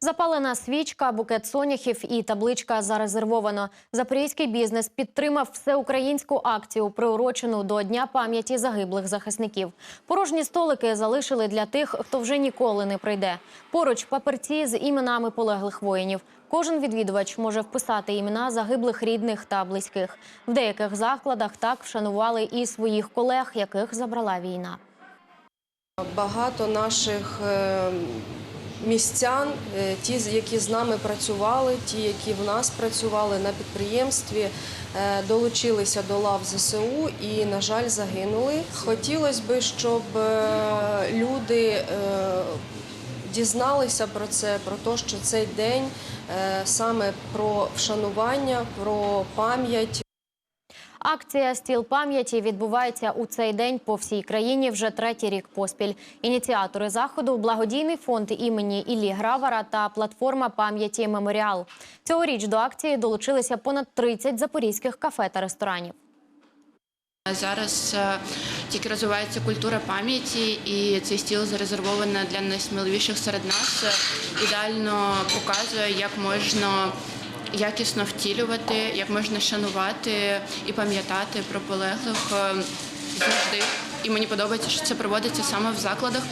Запалена свічка, букет соняхів і табличка зарезервовано. Запорізький бізнес підтримав всеукраїнську акцію, приурочену до Дня пам'яті загиблих захисників. Порожні столики залишили для тих, хто вже ніколи не прийде. Поруч паперці з іменами полеглих воїнів. Кожен відвідувач може вписати імена загиблих рідних та близьких. В деяких закладах так вшанували і своїх колег, яких забрала війна. Багато наших е, містян, е, ті, які з нами працювали, ті, які в нас працювали на підприємстві, е, долучилися до лав ЗСУ і, на жаль, загинули. Хотілося б, щоб е, люди дізналися про це, про те, що цей день саме про вшанування, про пам'ять. Акція Стіл пам'яті відбувається у цей день по всій країні вже третій рік поспіль. Ініціатори заходу благодійний фонд імені Іллі Гравара та платформа пам'яті Меморіал. Цьогоріч до акції долучилися понад 30 запорізьких кафе та ресторанів. Зараз е, тільки розвивається культура пам'яті, і цей стіл зарезервовано для найсміливіших серед нас. Е, Ідеально показує, як можна якісно втілювати, як можна шанувати і пам'ятати про полеглих е, завжди. І мені подобається, що це проводиться саме в закладах.